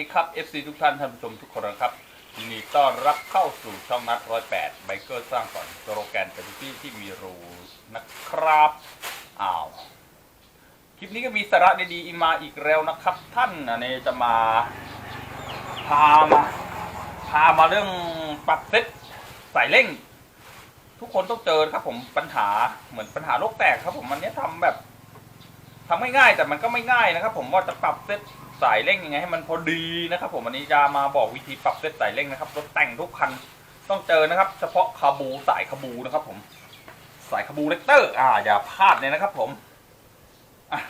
ดีครับ FC ทุกท่านท่านผู้ชมทุกคนนะครับยินดีต้อนรับเข้าสู่ช่องนัดร้อยแปดไบเกอร์สร้างสรรค์สโลแกนเป็นที่ที่มีรูนะครับอ้าวคลิปนี้ก็มีสาระดีๆอีมาอีกแล้วนะครับ ท่านอันนี้จะมาพามาพามาเรื่องปรับเซ็ตสายเร่ง ทุกคนต้องเจอครับผมปัญหาเหมือนปัญหาโลกแตกครับผมมันเนี้ยทำแบบทำง่ายๆแต่มันก็ไม่ง่ายนะครับ ผมว่าจะปรับเซต สายเร่งยังไงให้มันพอดีนะครับผมวันนี้จะมาบอกวิธีปรับเซตสายเร่งนะครับรถแต่งทุกคันต้องเจอนะครับ เฉพาะคาบูสายคาบูนะครับ ผม สายคาบูเลกเตอร์ อ่าอย่าพลาดเลยนะครับ ผมอะ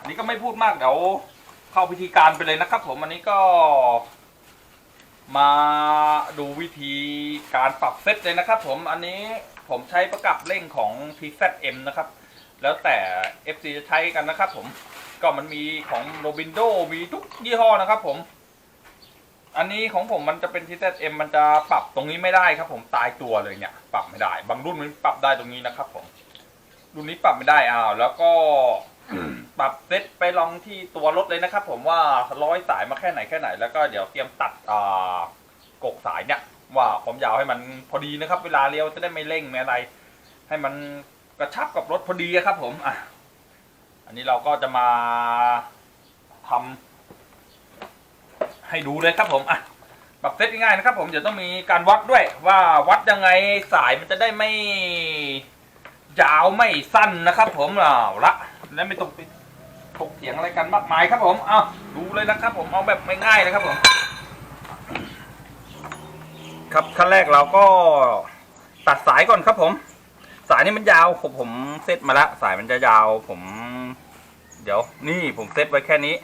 อันนี้ก็ไม่พูดมากเดี๋ยวเข้าพิธีการไปเลยนะครับ ผมอันนี้ก็ มาดูวิธีการปรับเซตเลยนะครับ ผมอันนี้ผมใช้ประกับเร่งของ PZM นะครับ แล้วแต่ FC จะใช้กันนะครับ ผม ก็มันมีของโรบินโดมีทุกยี่ห้อนะครับผม อันนี้ของผมมันจะเป็น PZM มันจะปรับตรงนี้ไม่ได้ครับ ผมตายตัวเลยเนี่ย ปรับไม่ได้ บางรุ่นมันปรับได้ตรงนี้นะครับ ผมรุ่นนี้ปรับไม่ได้อ้าวแล้วก็ปรับเซตไปลองที่ตัวรถเลยนะครับ ผมว่าร้อยสายมาแค่ไหนแค่ไหน แล้วก็เดี๋ยวเตรียมตัดอ่ากกสายเนี่ย ว่าความยาวให้มันพอดีนะครับ เวลาเลี้ยวจะได้ไม่เร่งไม่อะไร ให้มันกระชับกับรถพอดีอะครับ ผมอะ อันนี้เราก็จะมาทำให้ดูเลยครับผมอะปรับเซตง่ายๆนะครับ ผมเดี๋ยวต้องมีการวัดด้วยว่าวัดยังไงสายมันจะได้ไม่ยาวไม่สั้นนะครับ ผมเอาละแล้วไม่ต้องไปถกเถียงอะไรกันมากมายครับ ผมเอาดูเลยนะครับ ผมเอาแบบง่ายๆเลยครับผม ครับขั้นแรกเราก็ตัดสายก่อนครับผม สายนี่มันยาวผมผมเซตมาแล้วสายมันจะยาวผม เดี๋ยว นี่ผมเซตไว้แค่นี้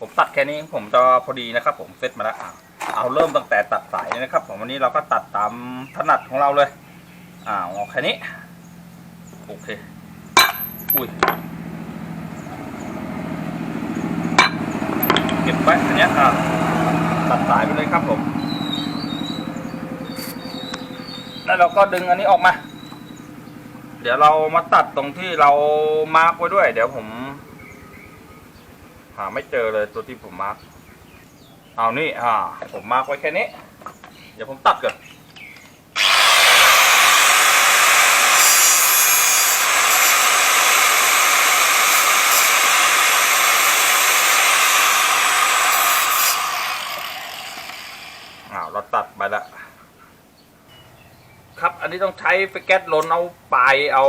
ผมตัดแค่นี้ผมจะพอดีนะครับ ผมเซตมาแล้วอะเอาเริ่มตั้งแต่ตัดสายเลยนะครับ ผมวันนี้เราก็ตัดตามถนัดของเราเลยอ่าเอาแค่นี้โอเคอุ้ยเก็บไว้อันนี้ยอะตัดสายไปเลยครับผมแล้วเราก็ดึงอันนี้ออกมา เดี๋ยวเรามาตัดตรงที่เรามาร์กไว้ด้วย เดี๋ยวผม หาไม่เจอเลยตัวที่ผมมาร์กเอานี่อ่าผมมาร์กไว้แค่นี้ เดี๋ยวผมตัดก่อนอ้าวเราตัดไปละ นนี้ต้องใช้ไฟแก๊สลนเอาปลายเอา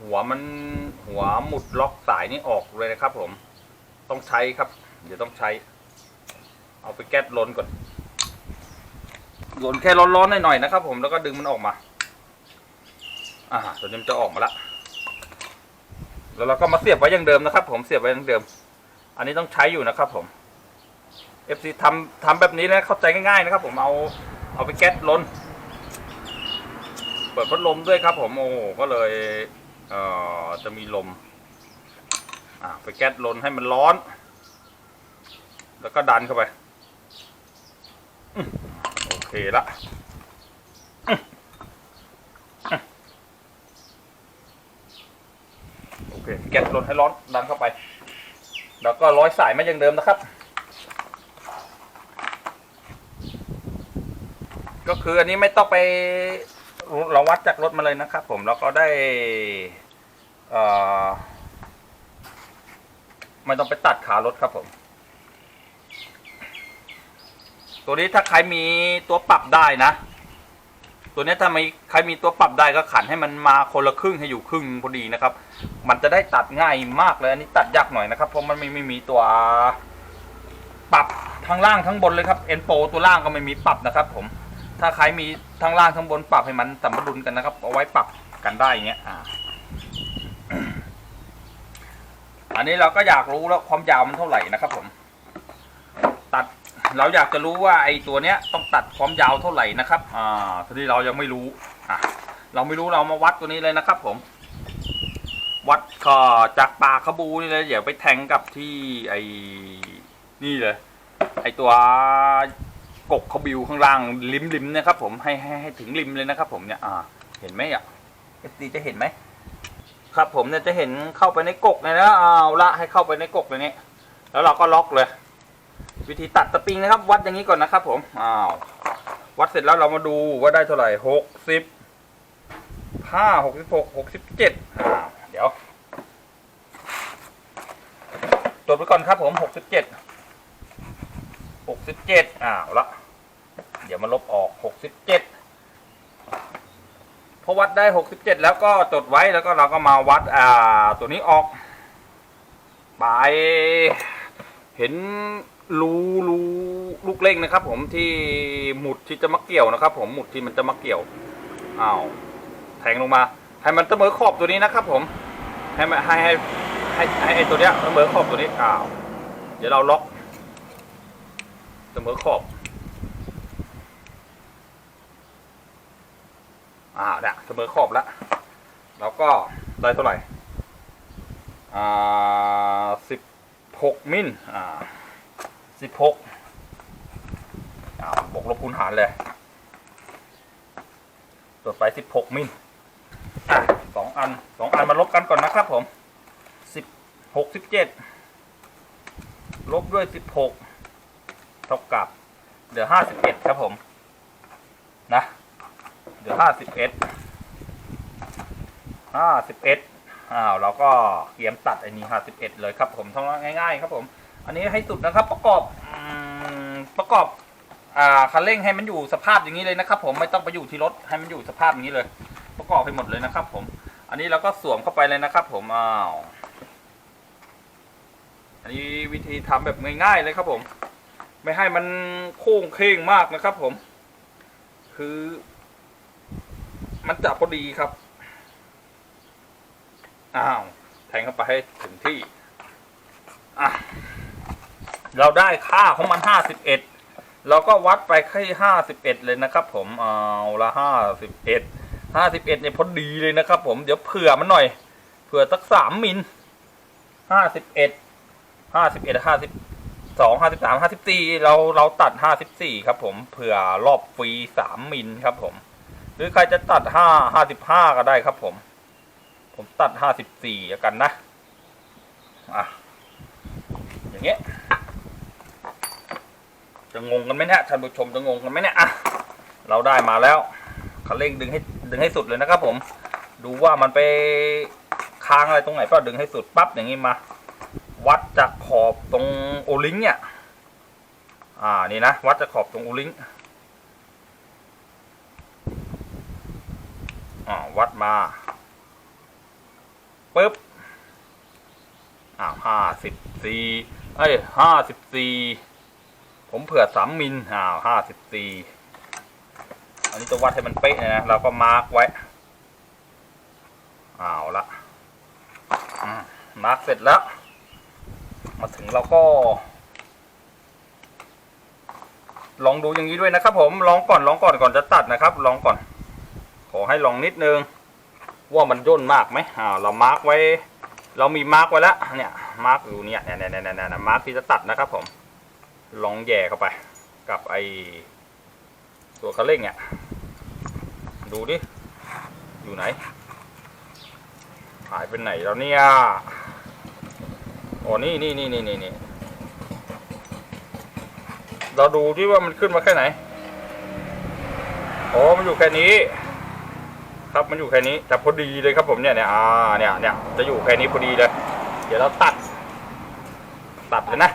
หัวมันหัวหมุดล็อกสายนี่ออกเลยนะครับ ผม ต้องใช้ครับ เดี๋ยวต้องใช้ เอาไปแก๊สลนก่อนลนแค่ร้อนๆหน่อยๆนะครับ ผมแล้วก็ดึงมันออกมา อ่าตัวนี้มันจะออกมาละแล้วเราก็มาเสียบไว้อย่างเดิมนะครับ ผมเสียบไว้อย่างเดิม อันนี้ต้องใช้อยู่นะครับ ผม FC ทำทำแบบนี้นะเข้าใจง่ายๆนะครับ ผมเอาเอาไปแก๊สลน เปิดพัดลมด้วยครับ ผมโอ้ก็เลยเอ่อจะมีลม อ่าไปแก๊สลนให้มันร้อน แล้วก็ดันเข้าไปโอเคละโอเคแก๊สลนให้ร้อนดันเข้าไป แล้วก็ร้อยสายมาอย่างเดิมนะครับ ก็คืออันนี้ไม่ต้องไป เราวัดจากรถมาเลยนะครับ ผมแล้วก็ได้เอ่อไม่ต้องไปตัดขารถครับผม ตัวนี้ถ้าใครมีตัวปรับได้นะ ตัวนี้ถ้ามีใครมีตัวปรับได้ก็ขันให้มันมาคนละครึ่งให้อยู่ครึ่งพอดีนะครับ มันจะได้ตัดง่ายมากเลยอันนี้ตัดยากหน่อยนะครับ เพราะมันไม่ไม่มีตัวปรับทั้งล่างทั้งบนเลยครับเอ็นโปตัวล่างก็ไม่มีปรับนะครับ ผม ถ้าใครมีทั้งล่างทั้งบนปรับให้มันสมดุลกันนะครับ เอาไว้ปรับกันได้อย่างเงี้ยอ่าอันนี้เราก็อยากรู้แล้วความยาวมันเท่าไหร่นะครับผม ตัดเราอยากจะรู้ว่าไอ้ตัวเนี้ยต้องตัดความยาวเท่าไหร่นะครับ อ่าทีนี้เรายังไม่รู้อะเราไม่รู้เรามาวัดตัวนี้เลยนะครับ ผม วัดก็จากปากขบูนี่เลยเดี๋ยวไปแทงกับที่ไอ้นี่เลย ไอตัว กกเขาบิวข้างล่างริมริมนะครับ ผมให้ให้ให้ถึงริมเลยนะครับ ผมเนี่ยอ่าเห็นไหมอะเอฟซีจะเห็นไหมครับผมเนี่ยจะเห็นเข้าไปในกกเลยนะเอาละให้เข้าไปในกกเลยนี่แล้วเราก็ล็อกเลย วิธีตัดสปริงนะครับ วัดอย่างนี้ก่อนนะครับ ผมอ้าววัดเสร็จแล้วเรามาดูว่าได้เท่าไหร่หกสิบห้าหกสิบหกหกสิบเจ็ดอ้าเดี๋ยวตรวจไปก่อนครับผมหกสิบเจ็ด หกสิบเจ็ดอ้าวละ เดี๋ยวมาลบออกหกสิบเจ็ดพอวัดได้หกสิบเจ็ดแล้วก็จดไว้แล้วก็เราก็มาวัดอ่าตัวนี้ออก ไป เห็นรูรูลูกเล่งนะครับ ผมที่หมุดที่จะมาเกี่ยวนะครับ ผมหมุดที่มันจะมาเกี่ยวอ้าวแทงลงมา ให้มันเสมอขอบตัวนี้นะครับ ผมให้มันให้ให้ให้ให้ไอตัวเนี้ยเสมอขอบตัวนี้อ้าวเดี๋ยวเราล็อก สมอขอบอ้าเนี่ยเสมอขอบแล้วแล้วก็ได้เท่าไหร่ อ่าสิบหกมิลอ่าสิบหกอ่าบวกลบคูณหารเลยตรวจไปสิบหกมิลอะสองอันสองอันมาลบกันก่อนนะครับผมสิบหกสิบเจ็ดลบด้วยสิบหก เท่ากับเหลือห้าสิบเอ็ดครับผม นะ เหลือห้าสิบเอ็ดห้าสิบเอ็ดอ้าวเราก็เตรียมตัดไอ้นี่ห้าสิบเอ็ดเลยครับผมทำง่ายๆ ครับผม อันนี้ให้สุดนะครับ ประกอบอประกอบอ่าคันเร่งให้มันอยู่สภาพอย่างนี้เลยนะครับ ผมไม่ต้องไปอยู่ที่รถให้มันอยู่สภาพอย่างนี้เลย ประกอบให้หมดเลยนะครับ ผม อันนี้เราก็สวมเข้าไปเลยนะครับ ผมอ้าวอันนี้วิธีทำแบบง่ายๆเลยครับผม ไม่ให้มันโค้งเคร่งมากนะครับ ผม คือ มันจะพอดีครับ อ้าว แทงเข้าไปให้ถึงที่อะเราได้ค่าของมันห้าสิบเอ็ดเราก็วัดไปแค่ห้าสิบเอ็ดเลยนะครับ ผมเอาละห้าสิบเอ็ดห้าสิบเอ็ดเนี่ยพอดีเลยนะครับ ผมเดี๋ยวเผื่อมันหน่อย เผื่อสักสามมิลห้าสิบเอ็ดห้าสิบเอ็ดห้าสิบ สองห้าสิบสามห้าสิบสี่เราเราตัดห้าสิบสี่ครับผมเผื่อรอบฟรีสามมิลครับผม หรือใครจะตัดห้าห้าสิบห้าก็ได้ครับผม ผมตัดห้าสิบสี่กันนะอะอย่างเงี้ยจะงงกันไหมเนี่ยท่านผู้ชมจะงงกันไหมเนี่ยอะเราได้มาแล้วคันเร่งดึงให้ดึงให้สุดเลยนะครับผม ดูว่ามันไปค้างอะไรตรงไหนเปล่าดึงให้สุดปั๊บอย่างนี้มา วัดจากขอบตรงโอลิงเนี่ยอ่านี่นะวัดจากขอบตรงโอลิงอ่าวัดมาปึ๊บอ้าวห้าสิบสี่เอ้ยห้าสิบสี่ผมเผื่อสามมิลอ้าวห้าสิบสี่อันนี้จะวัดให้มันเป๊ะเลยนะเราก็มาร์กไว้เอาละมาร์กเสร็จแล้ว มาถึงเราก็ ลองดูอย่างนี้ด้วยนะครับ ผมลองก่อนลองก่อนก่อนจะตัดนะครับ ลองก่อน ขอให้ลองนิดนึง ว่ามันย่นมากไหมอ่าเรามาร์กไว้ เรามีมาร์กไว้แล้วเนี่ยมาร์กอยู่เนี่ยเนี่ยเนี่ยเนี่ยเนี่ยมาร์กที่จะตัดนะครับ ผม ลองแย่เข้าไป กับไอตัวคันเร่งเนี่ยดูดิอยู่ไหนหายไปไหนแล้วเนี่ย โอ้นี่นี่นี่นี่นี่นี่เราดูที่ว่ามันขึ้นมาแค่ไหนโอ้มันอยู่แค่นี้ ครับมันอยู่แค่นี้แต่พอดีเลยครับผมเนี่ยเนี่ยอ่าเนี่ยเนี่ยจะอยู่แค่นี้พอดีเลย เดี๋ยวเราตัด ตัดเลยนะ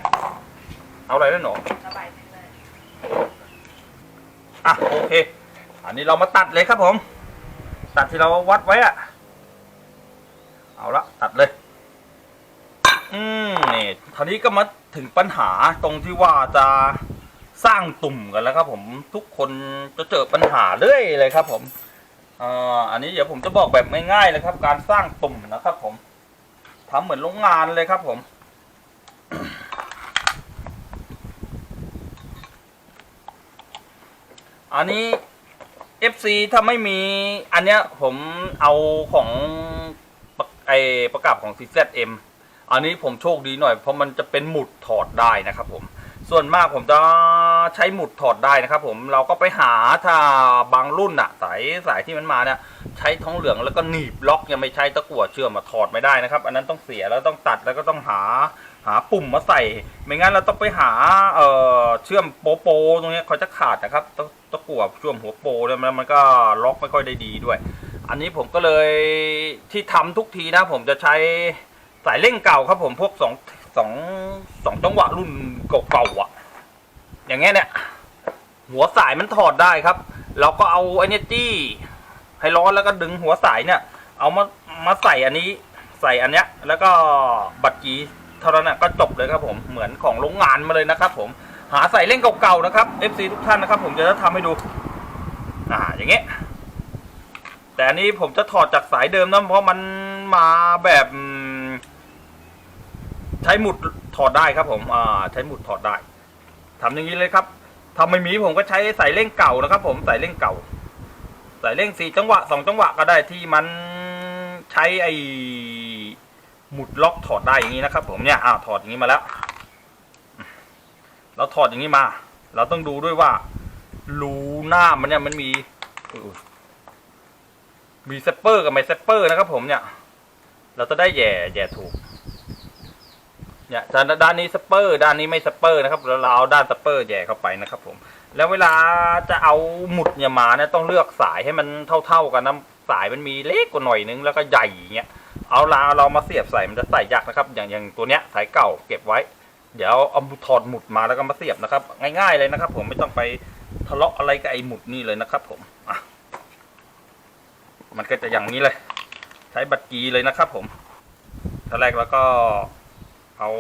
เอาอะไรนะหนูระบายไปเลยอะโอเค อันนี้เรามาตัดเลยครับผม ตัดที่เราวัดไว้อะเอาละตัดเลย อืมนี่ทีนี้ก็มาถึงปัญหาตรงที่ว่าจะสร้างตุ่มกันแล้วครับ ผมทุกคนจะเจอปัญหาเรื่อยเลยครับ ผมอ่าอันนี้เดี๋ยวผมจะบอกแบบง่ายๆเลยครับ การสร้างตุ่มนะครับ ผมทำเหมือนโรงงานเลยครับ ผมอันนี้ FC ถ้าไม่มี อันเนี้ยผมเอาของไอประกับของ CZM อันนี้ผมโชคดีหน่อยเพราะมันจะเป็นหมุดถอดได้นะครับผม ส่วนมากผมจะใช้หมุดถอดได้นะครับผมเราก็ไปหาถ้าบางรุ่นอะสายสายที่มันมาเนี่ยใช้ท้องเหลืองแล้วก็หนีบล็อกยังไม่ใช้ตะกั่วเชื่อมมาถอดไม่ได้นะครับ อันนั้นต้องเสียแล้วต้องตัดแล้วก็ต้องหาหาปุ่มมาใส่ ไม่งั้นเราต้องไปหาเอ่อเชื่อมโปโปตรงนี้เขาจะขาดนะครับตะตะกั่วช่วงหัวโปแล้วมันมันก็ล็อกไม่ค่อยได้ดีด้วย อันนี้ผมก็เลยที่ทำทุกทีนะผมจะใช้ สายเร่งเก่าครับผมพวกสองสองสองจังหวะรุ่นเก่าๆอะ อย่างเงี้ยเนี่ย หัวสายมันถอดได้ครับ เราก็เอาไอ้เนี่ยจี้ให้ร้อนแล้วก็ดึงหัวสายเนี่ย เอามามาใส่อันนี้ ใส่อันเนี้ย แล้วก็บัตรจีเท่านั้นก็จบเลยครับผมเหมือนของโรงงานมาเลยนะครับผมหาใส่เล่งเก่าๆนะครับ FC ทุกท่านนะครับ ผมจะทำให้ดู อ่า อย่างเงี้ยแต่อันนี้ผมจะถอดจากสายเดิมนะเพราะมันมาแบบ ใช้หมุดถอดได้ครับ ผมอ่าใช้หมุดถอดได้ทำอย่างนี้เลยครับทำไม่มีผมก็ใช้สายเร่งเก่านะครับ ผมสายเร่งเก่าสายเร่งสี่จังหวะสองจังหวะก็ได้ที่มันใช้ไอ้หมุดล็อกถอดได้อย่างนี้นะครับ ผมเนี่ยอ้าวถอดอย่างนี้มาแล้ว เราถอดอย่างนี้มา เราต้องดูด้วยว่ารูหน้ามันเนี่ยมันมีมีเซปเปอร์กับไม่เซปเปอร์นะครับ ผมเนี่ย เราจะได้แย่แย่ถูก เนี่ยด้านด้านนี้สเปอร์ด้านนี้ไม่สเปอร์นะครับเราเอาด้านสเปอร์แย่เข้าไปนะครับผมแล้วเวลาจะเอาหมุดเนี่ยมาเนี่ยต้องเลือกสายให้มันเท่า ๆกันนะสายมันมีเล็กกว่าหน่อยนึงแล้วก็ใหญ่เงี้ยเอาลาเรามาเสียบใส่มันจะใส่ยากนะครับ อย่างอย่างตัวเนี้ยสายเก่าเก็บไว้ เดี๋ยวเอาถอดหมุดมาแล้วก็มาเสียบนะครับ ง่ายๆเลยนะครับ ผมไม่ต้องไปทะเลาะอะไรกับไอ้หมุดนี่เลยนะครับ ผมอะมันก็จะอย่างนี้เลย ใช้บัตรกีเลยนะครับ ผมทีแรกแล้วก็ เอา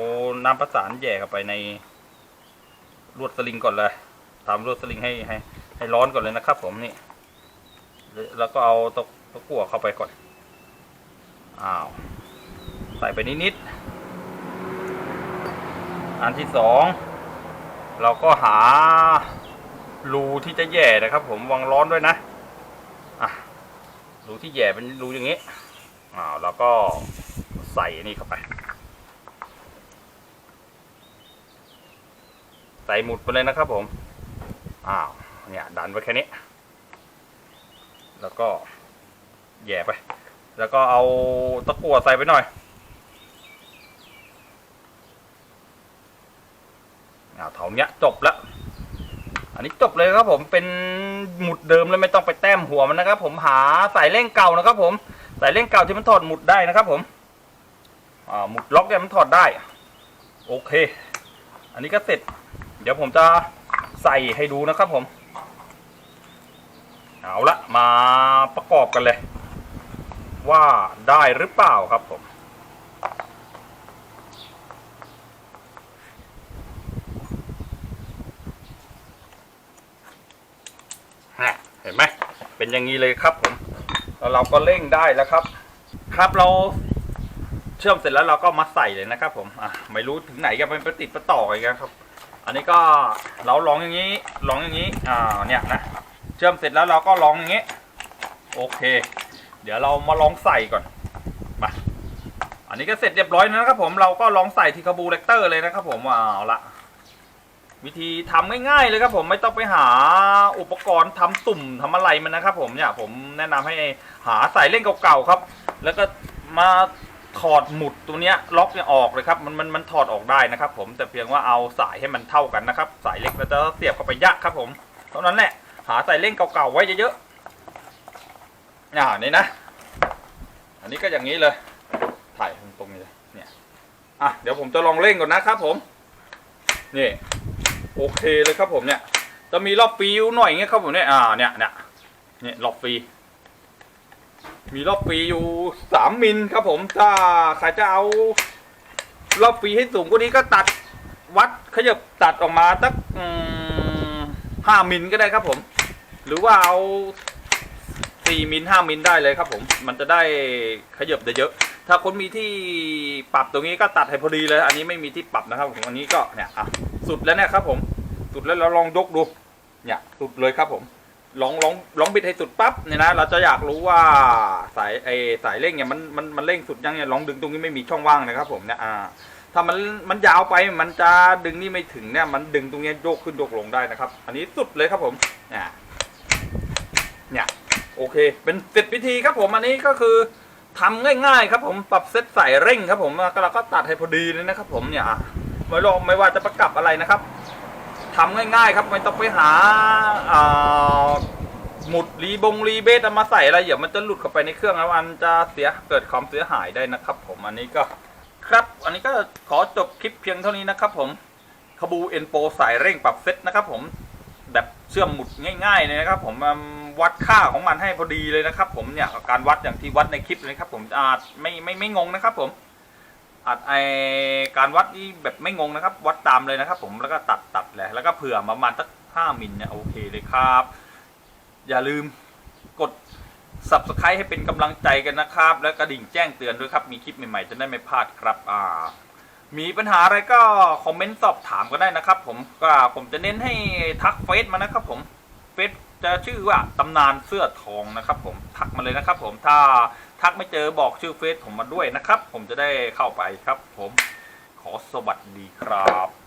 น้ำประสานแย่เข้าไปในลวดสลิงก่อนเลยทำลวดสลิงให้ให้ ให้ร้อนก่อนเลยนะครับ ผมนี่ แล้วก็เอาตะตะกั่วเข้าไปก่อน อ้าว ใส่ไปนิดๆอันที่สอง เราก็หารูที่จะแย่นะครับ ผมวางร้อนด้วยนะ อะ รูที่แย่เป็นรูอย่างนี้ อ้าว แล้วก็ใส่นี่เข้าไป ส่หมุดไปเลยนะครับผมอ้าวเนี่ยดันไว้แค่นี้ แล้วก็แย่ไป แล้วก็เอาตะกั่วใส่ไปหน่อยอ้าวเท่านี้จบแล้วอันนี้จบเลยครับผมเป็นหมุดเดิมเลยไม่ต้องไปแต้มหัวมันนะครับ ผมหาสายเร่งเก่านะครับ ผมสายเร่งเก่าที่มันถอดหมุดได้นะครับ ผมอ่าหมุดล็อกเนี่ยมันถอดได้ โอเค อันนี้ก็เสร็จ เดี๋ยวผมจะใส่ให้ดูนะครับผม เอาละมาประกอบกันเลย ว่าได้หรือเปล่าครับผมเห็นไหมเป็นอย่างนี้เลยครับผมแล้วเราก็เร่งได้แล้วครับ ครับเราเชื่อมเสร็จแล้วเราก็มาใส่เลยนะครับ ผมอะไม่รู้ถึงไหนกันเป็นประติดประต่ออีกันครับ อันนี้ก็เราลองอย่างนี้ลองอย่างนี้อ่าเนี่ยนะเชื่อมเสร็จแล้วเราก็ลองอย่างนี้โอเค เดี๋ยวเรามาลองใส่ก่อนมาอันนี้ก็เสร็จเรียบร้อยนะครับผมเราก็ลองใส่ที่คาบูเลกเตอร์เลยนะครับผมว้าละวิธีทำง่ายๆเลยครับผมไม่ต้องไปหาอุปกรณ์ทำตุ่มทำอะไรมันนะครับผมเนี่ยผมแนะนำให้หาสายเล่นเก่าๆครับ แล้วก็มา ถอดหมุดตัวเนี้ยล็อกเนี่ยออกเลยครับมันมันมันถอดออกได้นะครับผมแต่เพียงว่าเอาสายให้มันเท่ากันนะครับ สายเล็กเราจะเสียบเข้าไปยากครับผมเท่านั้นแหละหาสายเล่นเก่าๆไว้เยอะๆอ่านี่นะ อันนี้ก็อย่างนี้เลย ถ่ายตรงนี้เลยเนี่ยอะเดี๋ยวผมจะลองเล่นก่อนนะครับผมนี่โอเคเลยครับผมเนี่ยจะมีรอบฟรีอยู่หน่อยเงี้ยครับผมเนี่ยอ่าเนี่ยเนี่ยเนี่ยรอบฟรี มีรอบฟรีอยู่สามมิลครับผมถ้าใครจะเอา รอบฟรีให้สูงกว่านี้ก็ตัดวัดขยับตัดออกมาสักห้ามิลก็ได้ครับผม หรือว่าเอาสี่มิลห้ามิลได้เลยครับผม มันจะได้ขยับได้เยอะ ถ้าคนมีที่ปรับตรงนี้ก็ตัดให้พอดีเลย อันนี้ไม่มีที่ปรับนะครับผมอันนี้ก็เนี่ยอะสุดแล้วเนี่ยครับผม สุดแล้วเราลองยกดู เนี่ยสุดเลยครับผม ลองลองลองบิดให้สุดปั๊บเนี่ยนะเราจะอยากรู้ว่าสายไอสายเร่งเนี่ยมันมันมันเร่งสุดยังเนี่ยลองดึงตรงนี้ไม่มีช่องว่างนะครับผมเนี่ยอ่าถ้ามันมันยาวไปมันจะดึงนี่ไม่ถึงเนี่ยมันดึงตรงนี้โยกขึ้นโยกลงได้นะครับ อันนี้สุดเลยครับผมเนี่ยเนี่ยโอเค เป็นเสร็จพิธีครับผมอันนี้ก็คือทำง่ายๆครับผมปรับเซตใส่เร่งครับผมแล้วเราก็ตัดให้พอดีเลยนะครับผมเนี่ยอะไม่รอไม่ว่าจะประกับอะไรนะครับ ทำง่ายๆครับไม่ต้องไปหาหมุดรีบงรีเบสมาใส่อะไรเดี๋ยวมันจะหลุดเข้าไปในเครื่องแล้วมันจะเสียเกิดความเสียหายได้นะครับ ผมอันนี้ก็ครับ อันนี้ก็ขอจบคลิปเพียงเท่านี้นะครับ ผมขบูเอ็นโปสายเร่งปรับเซตนะครับ ผมแบบเชื่อมหมุดง่ายๆเลยนะครับ ผมอืมวัดค่าของมันให้พอดีเลยนะครับ ผมเนี่ยการวัดอย่างที่วัดในคลิปเลยครับ ผมอาจไม่ไม่ไม่งงนะครับ ผม อาจไอการวัดนี่แบบไม่งงนะครับ วัดตามเลยนะครับ ผมแล้วก็ตัดตัดเลยแล้วก็เผื่อประมาณสักห้ามิลเนี่ยโอเคเลยครับ อย่าลืมกด subscribe ให้เป็นกำลังใจกันนะครับ แล้วกระดิ่งแจ้งเตือนด้วยครับ มีคลิปใหม่ๆ จะได้ไม่พลาดครับอ่ามีปัญหาอะไรก็คอมเมนต์สอบถามก็ได้นะครับ ผมก็ผมจะเน้นให้ทักเฟซมานะครับ ผมเฟซจะชื่อว่าตำนานเสื้อทองนะครับ ผมทักมาเลยนะครับ ผมถ้า ทักไม่เจอบอกชื่อเฟซผมมาด้วยนะครับ ผมจะได้เข้าไปครับ ผมขอสวัสดีครับ